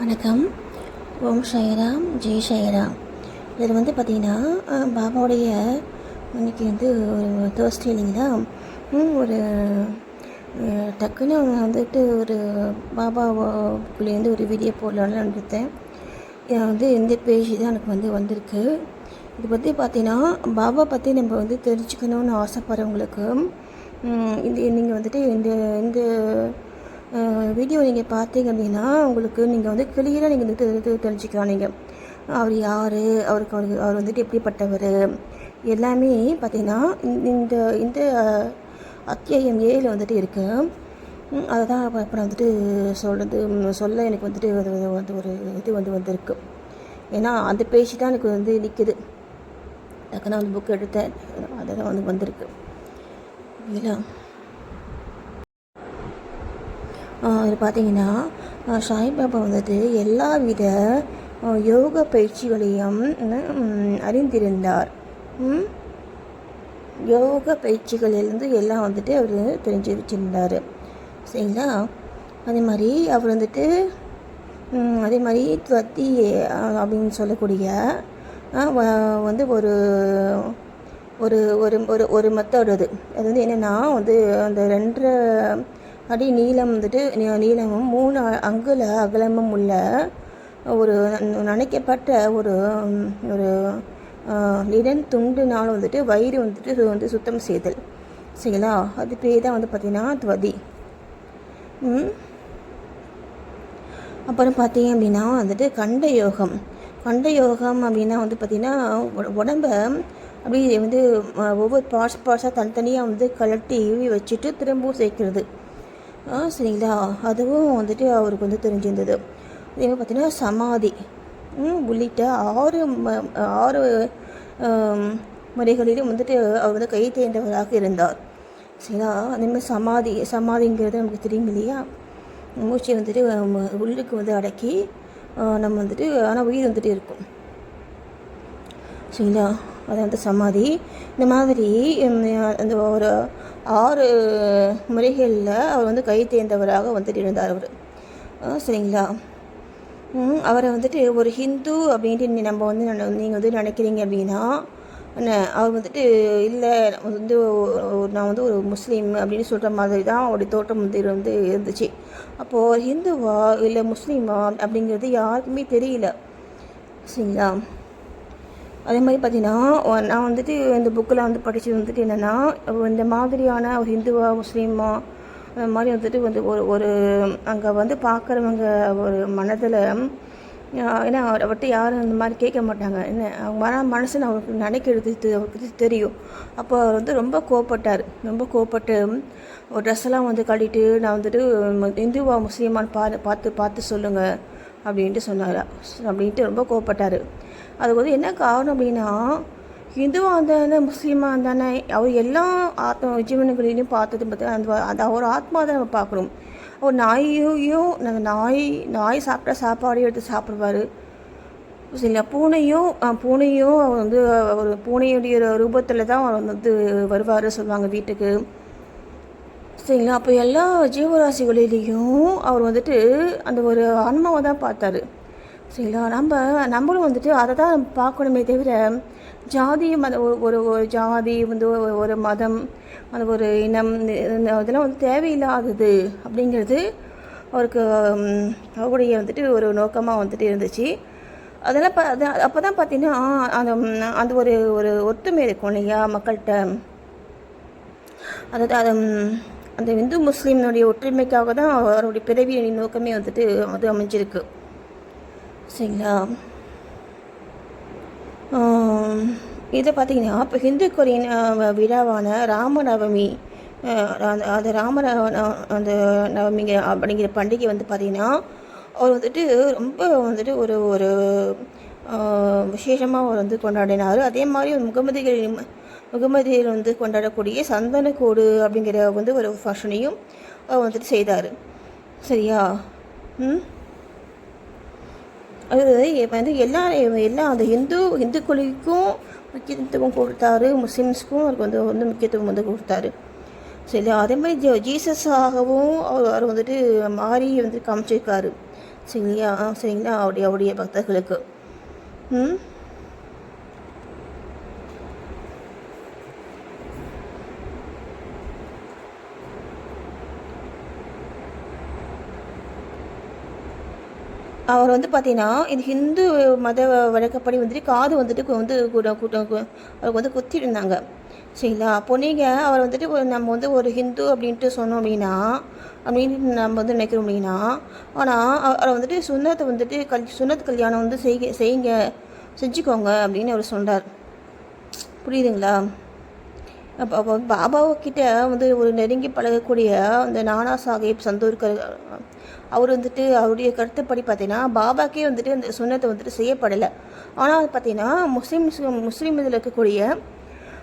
வணக்கம். ஓம் சாய்ராம் ஜெய் சாய்ராம். இதில் வந்து பார்த்திங்கன்னா பாபாவுடைய இன்னைக்கு வந்து ஒரு தேர்ஸ்டே இல்லைங்களா? ஒரு டக்குன்னு வந்துட்டு ஒரு பாபாவுக்குள்ளேருந்து ஒரு வீடியோ போடலான்னு எடுத்தேன் இதை வந்து இந்த பேஜ் தான் எனக்கு வந்து வந்திருக்கு. இது பற்றி பார்த்தீங்கன்னா பாபா பற்றி நம்ம வந்து தெரிஞ்சுக்கணும்னு ஆசைப்படுறவங்களுக்கு இந்த இது நீங்கள் வந்துட்டு இந்த இந்த வீடியோ நீங்கள் பார்த்தீங்க அப்படின்னா உங்களுக்கு நீங்கள் வந்து கிளியராக நீங்கள் வந்து தெரிஞ்சுக்கலாம் நீங்கள் அவர் யார்? அவருக்கு அவருக்கு அவர் வந்துட்டு எப்படிப்பட்டவர்? எல்லாமே பார்த்தீங்கன்னா இந்த- இந்த இந்த அத்தியாயம் ஏழு வந்துட்டு இருக்கு. அதை தான் அப்புறம் வந்துட்டு சொல்கிறது சொல்ல எனக்கு வந்துட்டு அது வந்து ஒரு இது வந்து வந்திருக்கு. ஏன்னா அந்த பேச்சு தான் எனக்கு வந்து நிற்கிது டக்குன்னு வந்து புக் எடுத்தேன். அதை தான் வந்து வந்திருக்கு. இல்லைங்களா இது பார்த்தீங்கன்னா சாய்பாபா வந்துட்டு எல்லா வித யோக பயிற்சிகளையும் அறிந்திருந்தார். யோக பயிற்சிகளிலிருந்து எல்லாம் வந்துட்டு அவர் தெரிஞ்சு வச்சுருந்தார். சரிங்களா? அதே மாதிரி அவர் வந்துட்டு அதே மாதிரி துவத்தி அப்படின்னு சொல்லக்கூடிய வந்து ஒரு ஒரு ஒரு ஒரு ஒரு மெத்தட் அது. அது வந்து என்னென்னா வந்து அந்த ரெண்டரை அடி நீளம் வந்துட்டு நீ- நீளமும் மூணு அங்குல அகலமும் உள்ள ஒரு ந- நனைக்கப்பட்ட ஒரு ஒரு லிடன் துண்டுனால் வந்துட்டு வயிறு வந்துட்டு வந்து சுத்தம் செய்தல். சரிங்களா? அது பேர் தான் வந்து பார்த்திங்கன்னா துவதி. அப்புறம் பார்த்தீங்க அப்படின்னா வந்துட்டு கண்ட யோகம் கண்ட யோகம் அப்படின்னா வந்து பார்த்திங்கன்னா உட- உடம்ப அப்படியே வந்து ஒவ்வொரு பார்ட்ஸ் பார்ட்ஸாக தனித்தனியாக வந்து கழட்டி வச்சுட்டு திரும்பவும் சேர்க்கிறது. சரிங்களா அதுவும் வந்துட்டு அவருக்கு வந்து தெரிஞ்சிருந்தது. அதே மாதிரி பார்த்தீங்கன்னா சமாதி. உள்ளிட்ட ஆறு ஆறு முறைகளிலும் வந்துட்டு அவர் வந்து கை தேர்ந்தவராக இருந்தார். சரிங்களா? அதேமாதிரி சமாதி சமாதிங்கிறது நமக்கு தெரியும் இல்லையா மூச்சை வந்துட்டு உள்ளுக்கு வந்து அடக்கி நம்ம வந்துட்டு ஆனால் உயிர் வந்துட்டு இருக்கும். சரிங்களா? அது வந்து சமாதி. இந்த மாதிரி அந்த ஒரு ஆறு முறைகளில் அவர் வந்து கை தேர்ந்தவராக வந்துட்டு இருந்தார் அவர். சரிங்களா? அவரை வந்துட்டு ஒரு ஹிந்து அப்படின்ட்டு நம்ம வந்து நீங்கள் வந்து நினைக்கிறீங்க அப்படின்னா என்ன அவர் வந்துட்டு இல்லை வந்து நான் வந்து ஒரு முஸ்லீம் அப்படின்னு சொல்கிற மாதிரி தான் அவருடைய தோட்டம் வந்து வந்து இருந்துச்சு. அப்போது ஒரு ஹிந்துவா இல்லை முஸ்லீமா அப்படிங்கிறது யாருக்குமே தெரியல. சரிங்களா? அதே மாதிரி பார்த்தீங்கன்னா நான் வந்துட்டு இந்த புக்கில் வந்து படித்தது வந்துட்டு என்னென்னா இந்த மாதிரியான ஒரு ஹிந்துவா முஸ்லீமா அந்த மாதிரி வந்துட்டு வந்து ஒரு ஒரு அங்கே வந்து பார்க்குறவங்க ஒரு மனதில் ஏன்னா அவர்கிட்ட யாரும் இந்த மாதிரி கேட்க மாட்டாங்க. என்ன அவங்க மன மனசுன்னு அவருக்கு நினைக்கிறது அவருக்கு தெரியும். அப்போ அவர் வந்து ரொம்ப கோவப்பட்டார். ரொம்ப கோவப்பட்டு ஒரு ட்ரெஸ் எல்லாம் வந்து கட்டிட்டு நான் வந்துட்டு இந்துவா முஸ்லீமான்னு பா பார்த்து பார்த்து சொல்லுங்கள் அப்படின்ட்டு சொன்னார். அப்படின்ட்டு ரொம்ப கோவப்பட்டார். அதுக்கு வந்து என்ன காரணம் அப்படின்னா ஹிந்துவாக இருந்தானே முஸ்லீமாக இருந்தானே அவர் எல்லா ஆத்ம ஜீவனங்களையும் பார்த்தது பார்த்து அந்த அந்த ஒரு ஆத்மா தான் நம்ம பார்க்குறோம் ஒரு நாயையும் நாங்கள் நாய் நாய் சாப்பிட்டா சாப்பாடையும் எடுத்து சாப்பிடுவார். சரிங்களா? பூனையும் பூனையும் அவர் வந்து ஒரு பூனையுடைய ரூபத்தில் தான் அவர் வந்து வருவார் சொல்லுவாங்க வீட்டுக்கு. சரிங்களா? அப்போ எல்லா ஜீவராசிகளிலையும் அவர் வந்துட்டு அந்த ஒரு ஆன்மாவை தான் பார்த்தாரு. சரிங்களா? நம்ம நம்மளும் வந்துட்டு அதை தான் பார்க்கணுமே தவிர ஜாதி மத ஒரு ஒரு ஒரு ஜாதி வந்து ஒரு- மதம் அது ஒரு இனம் இந்த- அதெல்லாம் வந்து தேவையில்லாதது அப்படிங்கிறது அவருக்கு அவருடைய வந்துட்டு ஒரு நோக்கமாக வந்துட்டு இருந்துச்சு. அதெல்லாம் ப அது அப்போ தான் பார்த்தீங்கன்னா அந்த அந்த ஒரு ஒரு ஒற்றுமை இருக்கும் இல்லையா மக்கள்கிட்ட? அதாவது அது அந்த இந்து முஸ்லீம்னுடைய ஒற்றுமைக்காக தான் அவருடைய பிறவியின் நோக்கமே வந்துட்டு அது அமைஞ்சிருக்கு. சரிங்களா? இதை பார்த்தீங்கன்னா இப்போ ஹிந்துக்களின் கொரியன் விழாவான ராமநவமி அந்த ராம அந்த நவமிங்க அப்படிங்கிற பண்டிகை வந்து பார்த்திங்கன்னா அவர் வந்துட்டு ரொம்ப வந்துட்டு ஒரு ஒரு விசேஷமாக அவர் வந்து கொண்டாடினார். அதே மாதிரி முகமதிகள் முகமதியில் வந்து கொண்டாடக்கூடிய சந்தனக்கூடு அப்படிங்கிற வந்து ஒரு ஃபங்க்ஷனையும் அவர் வந்துட்டு செய்தார். சரியா? ம்? அது வந்து எல்லா எல்லா அந்த இந்து இந்துக்களுக்கும் முக்கியத்துவம் கொடுத்தாரு முஸ்லீம்ஸ்க்கும் அவருக்கு வந்து வந்து முக்கியத்துவம் வந்து கொடுத்தாரு. சரி அதே மாதிரி ஜீ- ஜீசஸாகவும் அவர் அவர் வந்துட்டு மாறி வந்து காமிச்சிருக்காரு. சரிங்களா? சரிங்களா? அவருடைய அவருடைய பக்தர்களுக்கு. ம்? அவர் வந்து பார்த்தீங்கன்னா இது ஹிந்து மத வழக்கப்படி வந்துட்டு காது வந்துட்டு வந்து கூட அவருக்கு வந்து குத்திருந்தாங்க சரிங்களா? அப்போ நீங்கள் அவர் வந்துட்டு ஒரு- நம்ம வந்து ஒரு ஹிந்து அப்படின்ட்டு சொன்னோம் அப்படின்னா அப்படின்னு நம்ம வந்து நினைக்கிறோம் அப்படின்னா ஆனால் அவர் வந்துட்டு சுண்ணத்தை வந்துட்டு கல் சுண்ணத் கல்யாணம் வந்து செய்ய செய்யுங்க செஞ்சுக்கோங்க அப்படின்னு அவர் சொன்னார். புரியுதுங்களா? அப்போ பாபாவுக்கிட்ட வந்து ஒரு நெருங்கி பழகக்கூடிய அந்த நானா சாஹிப் சந்தூர்கர் அவர் வந்துட்டு அவருடைய கருத்துப்படி பார்த்தீங்கன்னா பாபாக்கே வந்துட்டு அந்த சுண்ணத்தை வந்துட்டு செய்யப்படலை. ஆனால் பார்த்தீங்கன்னா முஸ்லீம்ஸ் முஸ்லீம் இதில் இருக்கக்கூடிய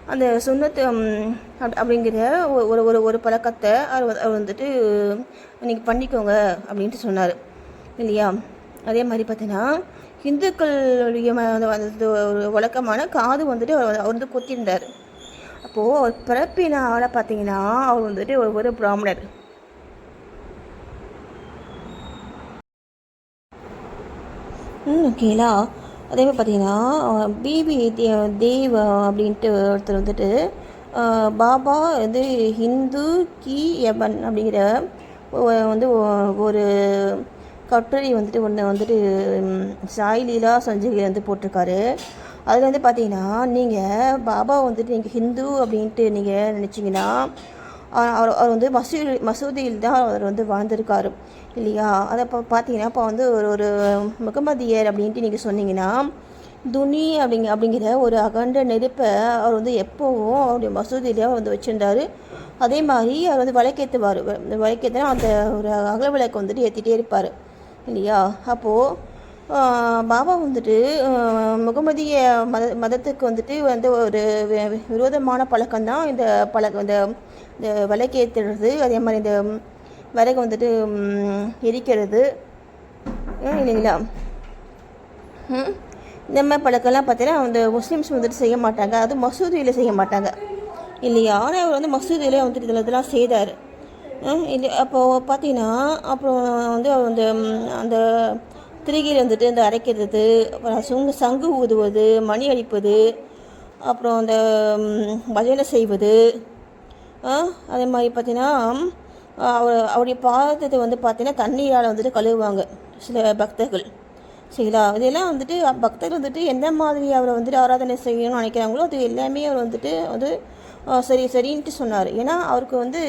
அந்த சுண்ணத்து அப்- அப்படிங்கிற ஒரு ஒரு ஒரு பழக்கத்தை அவர் அவர் வந்துட்டு நீங்கள் பண்ணிக்கோங்க அப்படின்ட்டு சொன்னார். இல்லையா? அதே மாதிரி பார்த்தீங்கன்னா இந்துக்களுடைய ஒரு வழக்கமான காது வந்துட்டு அவர் வந்து- அவர் வந்து குத்திருந்தார். அப்போது அவர் பிறப்பினால் பார்த்தீங்கன்னா அவர் வந்துட்டு ஒரு ஒரு பிராமணர். ஓகேங்களா அதே மாதிரி பார்த்தீங்கன்னா பிபி தேவ் அப்படின்ட்டு ஒருத்தர் வந்துட்டு அஹ், பாபா வந்து ஹிந்து கி எபன் அப்படிங்கிற வந்து ஒரு கட்டுரை வந்துட்டு ஒன்று வந்துட்டு சாய்லீலா சாய் லீலா வந்து போட்டிருக்காரு. அதில் வந்து பார்த்தீங்கன்னா நீங்கள் பாபா வந்துட்டு நீங்கள் ஹிந்து அப்படின்ட்டு நீங்கள் நினச்சிங்கன்னா அவர் அவர் வந்து மசூதி மசூதியில் தான் அவர் வந்து வாழ்ந்திருக்காரு இல்லையா? அதை இப்போ பார்த்தீங்கன்னா இப்போ வந்து ஒரு ஒரு முகமதியர் அப்படின்ட்டு நீங்கள் சொன்னீங்கன்னா துனி அப்படிங்க அப்படிங்கிற ஒரு அகண்ட நெருப்பை அவர் வந்து எப்போவும் அவருடைய மசூதியிலே அவர் வந்து வச்சுருந்தாரு. அதே மாதிரி அவர் வந்து விளக்கேற்றுவார் விளக்கேற்றினா அந்த ஒரு அகல விளக்கு வந்துட்டு ஏற்றிட்டே இருப்பார் இல்லையா? அப்போது பாபா வந்துட்டு முகமதிய மத மதத்துக்கு வந்துட்டு வந்து ஒரு வி- விரோதமான பழக்கம்தான். இந்த பழக்கம் இந்த இந்த விளக்கேற்றுறது அதே மாதிரி இந்த விறகு வந்துட்டு எரிக்கிறது. இல்லைங்களா? இந்த மாதிரி பழக்கம்லாம் பார்த்தீங்கன்னா அந்த முஸ்லீம்ஸ் வந்துட்டு செய்ய மாட்டாங்க. அது மசூதியில் செய்ய மாட்டாங்க. இல்லையா? ஆனால் அவர் வந்து மசூதியில் வந்துட்டு இதில் இதெல்லாம் செய்தார். இல்லை அப்போது பார்த்தீங்கன்னா அப்புறம் வந்து அவர் அந்த அந்த திருகியில் வந்துட்டு இந்த அரைக்கிறது அப்புறம் சுங்கு சங்கு ஊதுவது மணி அடிப்பது அப்புறம் அந்த பஜனை செய்வது அதே மாதிரி பார்த்தீங்கன்னா அவர் அவருடைய பாதத்தை வந்து பார்த்தீங்கன்னா தண்ணீரால் வந்துட்டு கழுவுவாங்க சில பக்தர்கள். சரிங்களா? இதெல்லாம் வந்துட்டு பக்தர்கள் வந்துட்டு எந்த மாதிரி அவரை வந்துட்டு ஆராதனை செய்யணும்னு நினைக்கிறாங்களோ அது எல்லாமே அவர் வந்துட்டு வந்து சரி சரின்ட்டு சொன்னார். ஏன்னா அவருக்கு வந்து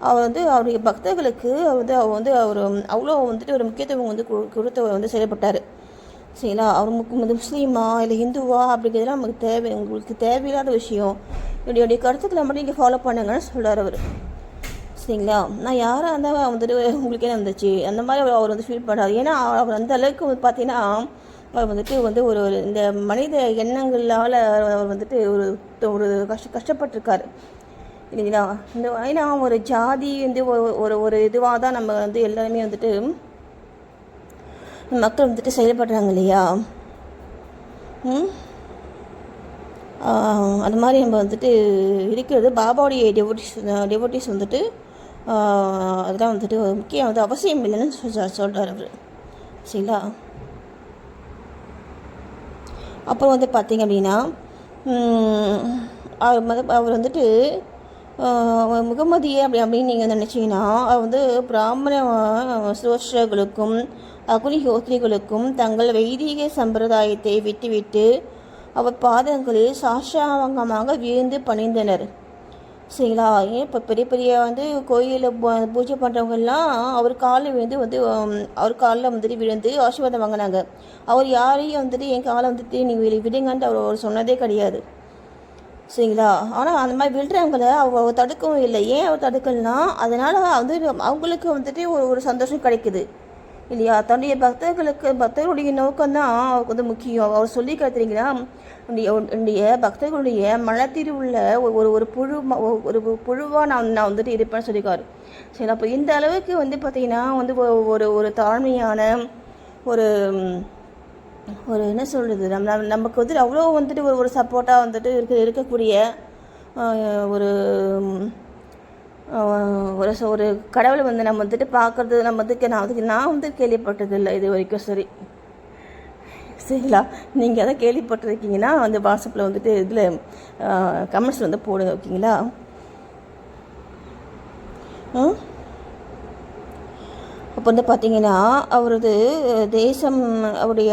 அவர் வந்து அவருடைய பக்தர்களுக்கு அவர் வந்து அவர் வந்து அவர் அவ்வளோ வந்துட்டு ஒரு முக்கியத்துவம் வந்து கொடுத்து அவர் வந்து செயல்பட்டார். சரிங்களா? அவர் முக் வந்து முஸ்லீமா இல்லை ஹிந்துவா அப்படிங்கிறதுலாம் நமக்கு தேவை உங்களுக்கு தேவையில்லாத விஷயம். என்னுடைய கருத்துக்களை மட்டும் நீங்கள் ஃபாலோ பண்ணுங்கன்னு சொல்கிறார் அவர். சரிங்களா? நான் யாராக இருந்தால் வந்துட்டு உங்களுக்கு என்ன வந்துச்சு அந்த மாதிரி அவர் வந்து ஃபீல் பண்ணார் ஏன்னா அவர் அந்த அளவுக்கு வந்து பார்த்தீங்கன்னா அவர் வந்துட்டு வந்து ஒரு ஒரு இந்த மனித எண்ணங்களால் அவர் வந்துட்டு ஒரு ஒரு கஷ்ட கஷ்டப்பட்டிருக்காரு. இல்லைங்களா? இந்த ஏன்னா ஒரு ஜாதி வந்து ஒரு ஒரு இதுவாக தான் நம்ம வந்து எல்லாருமே வந்துட்டு மக்கள் வந்துட்டு செயல்படுறாங்க இல்லையா? அது மாதிரி நம்ம வந்துட்டு இருக்கிறது பாபாவுடைய டெவோட்டிஸ் டெவோட்டிஸ் வந்துட்டு அதெல்லாம் வந்துட்டு முக்கியம் வந்து அவசியம் இல்லைன்னு சொல் சொல்கிறார் அவர். சரிங்களா? அப்புறம் வந்து பார்த்தீங்க அப்படின்னா அவர் மத அவர் வந்துட்டு முகமதியே அப்படி அப்படின்னு நீங்கள் நினச்சிங்கன்னா வந்து பிராமண சோஷர்களுக்கும் அகுனிஹோத்ரிகளுக்கும் தங்கள் வைதீக சம்பிரதாயத்தை விட்டுவிட்டு அவர் பாதங்களில் சாஷாவங்கமாக விழுந்து பணிந்தனர். சரிங்களா? ஏன் இப்போ பெரிய பெரிய வந்து கோயிலில் பூஜை பண்ணுறவங்கெல்லாம் அவர் காலில் விழுந்து வந்து அவர் காலில் வந்துட்டு விழுந்து ஆசீர்வாதம் வாங்கினாங்க. அவர் யாரையும் வந்துட்டு என் காலை வந்துட்டு நீங்கள் விடுங்கன்ட்டு அவர் அவர் சொன்னதே கிடையாது. சரிங்களா? ஆனால் அந்த மாதிரி விழுறவங்கள அவ தடுக்கவும் இல்லை. ஏன் அவர் தடுக்கலனா அதனால் வந்து அவங்களுக்கு வந்துட்டு ஒரு ஒரு சந்தோஷம் கிடைக்குது. இல்லையா? தன்னுடைய பக்தர்களுக்கு பக்தர்களுடைய நோக்கம் தான் அவருக்கு வந்து முக்கியம். அவர் சொல்லி கருத்துறீங்களா என்னுடைய பக்தர்களுடைய மனத்தில் உள்ள ஒரு ஒரு ஒரு புழு ஒரு புழுவாக நான் நான் வந்துட்டு இருப்பேன்னு சொல்லியிருக்காரு. சரி அப்போ இந்த அளவுக்கு வந்து பார்த்திங்கன்னா வந்து ஒரு- ஒரு தாழ்மையான ஒரு ஒரு என்ன சொல்கிறது நம்ம நமக்கு வந்துட்டு அவ்வளோ வந்துட்டு ஒரு ஒரு சப்போர்ட்டாக வந்துட்டு இருக்க இருக்கக்கூடிய ஒரு ஒரு ஒரு கடவுளை வந்து நம்ம வந்துட்டு பார்க்கறது நம்ம வந்துட்டு நான் வந்து நான் வந்து கேள்விப்பட்டதில்லை இது வரைக்கும் சரி சரிங்களா? நீங்கள் எதாவது கேள்விப்பட்டிருக்கீங்கன்னா வந்து வாட்ஸ்அப்பில் வந்துட்டு இதில் கமெண்ட்ஸில் வந்து போடுங்க ஓகேங்களா? அப்போ வந்து பார்த்தீங்கன்னா அவரது தேசம் அவருடைய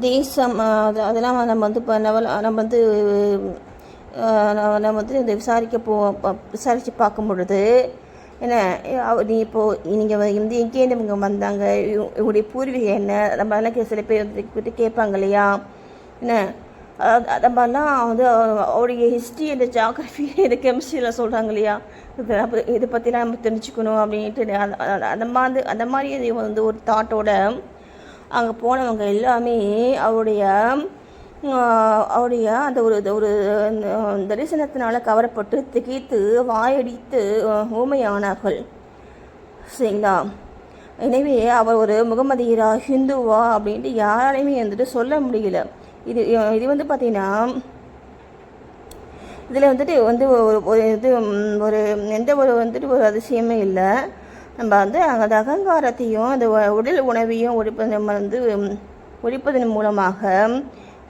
தேசம் அது அதெல்லாம் நம்ம வந்து இப்போ நவல நம்ம வந்து நம்ம வந்து இந்த விசாரிக்க போ விசாரித்து பார்க்கும் பொழுது என்ன நீ இப்போது நீங்கள் வந்து எங்கேருந்து இவங்க வந்தாங்க? இவங்களுடைய பூர்வீகம் என்ன? நம்ம எல்லாம் சில பேர் வந்து கிட்ட கேட்பாங்க இல்லையா? என்ன நம்மலாம் மாதிரிலாம் வந்து அவருடைய ஹிஸ்ட்ரி இந்த ஜாகிரஃபி இந்த கெமிஸ்ட்ரியில் சொல்கிறாங்க இல்லையா? இதை பற்றிலாம் நம்ம தெரிஞ்சுக்கணும் அப்படின்ட்டு அந்த- அந்த- மாதிரி அந்த மாதிரி வந்து ஒரு தாட்டோட அங்கே போனவங்க எல்லாமே அவருடைய அவருடைய அந்த ஒரு ஒரு தரிசனத்தினால் கவரப்பட்டு திகைத்து வாயடித்து ஊமையானார்கள். சரிங்களா? எனவே அவர் ஒரு முகமதியரா ஹிந்துவா அப்படின்ட்டு யாராலையுமே வந்துட்டு சொல்ல முடியல. இது இது வந்து பார்த்தீங்கன்னா இதில் வந்துட்டு வந்து ஒரு ஒரு இது ஒரு எந்த ஒரு வந்துட்டு ஒரு அதிசயமே இல்லை. நம்ம வந்து அந்த அகங்காரத்தையும் அந்த உடல் உணவையும் ஒழிப்பது நம்ம வந்து ஒழிப்பதன் மூலமாக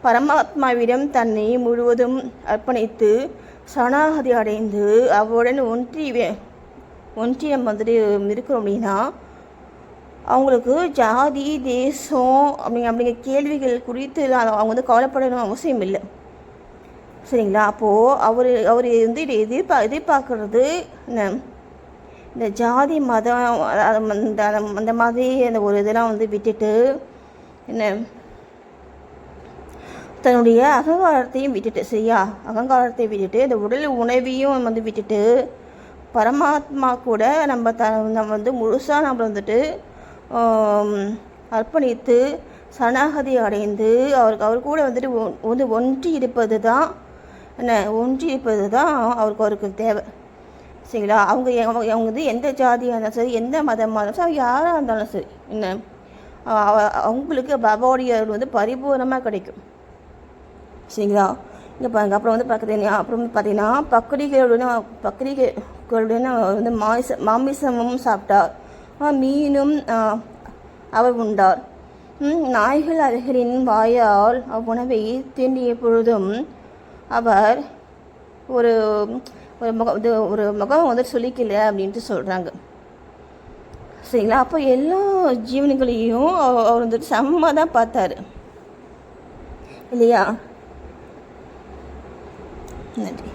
பரமாத்மாவிடம் தன்னை முழுவதும் அர்ப்பணித்து சரணாகதி அடைந்து அவருடன் ஒன்றி வே- ஒன்றி நம்ம வந்துட்டு இருக்கிறோம் அப்படின்னா அவங்களுக்கு ஜாதி தேசம் அப்படிங்க அப்படிங்கிற கேள்விகள் குறித்து அவங்க வந்து கவலைப்படணும் அவசியம் இல்லை. சரிங்களா? அப்போது அவர் அவர் வந்து இதை எதிர்பா எதிர்பார்க்கறது என்ன? இந்த ஜாதி மதம் அது அந்த அந்த- மாதிரி அந்த ஒரு இதெல்லாம் வந்து விட்டுட்டு என்ன தன்னுடைய அகங்காரத்தையும் விட்டுட்டு சரியா? அகங்காரத்தை விட்டுட்டு இந்த உடல் உணவையும் வந்து விட்டுட்டு பரமாத்மா கூட நம்ம த நம்ம வந்து முழுசாக நம்ம வந்துட்டு அர்ப்பணித்து சரணாகதி அடைந்து அவருக்கு அவர் கூட வந்துட்டு ஒ- வந்து ஒன்றி இருப்பது தான் என்ன ஒன்றி இருப்பது தான் அவருக்கு அவருக்கு தேவை. சரிங்களா? அவங்க அவங்க வந்து எந்த ஜாதியாக இருந்தாலும் சரி எந்த மதமாக இருந்தாலும் சரி யாராக இருந்தாலும் சரி என்ன? அவ- அவங்களுக்கு பாபாவுடைய அருள் வந்து பரிபூர்ணமாக கிடைக்கும். சரிங்களா? இங்கே பாருங்க அப்புறம் வந்து பார்த்தீங்கன்னா அப்புறம் வந்து பார்த்தீங்கன்னா பக்கரிகளுடன் பக்கரிகளுடன் அவர் வந்து மாமிச மாமிசமும் சாப்பிட்டார். மீனும் அவர் உண்டார். நாய்கள் அருகரின் வாயால் அவ்வுணவை தீண்டிய பொழுதும் அவர் ஒரு ஒரு முகம் இது ஒரு முகம் வந்து சொல்லிக்கல அப்படின்ட்டு சொல்கிறாங்க சரிங்களா? அப்போ எல்லா ஜீவனிகளையும் அவ- அவர் வந்துட்டு செம்ம தான் பார்த்தாரு. இல்லையா? நன்றி.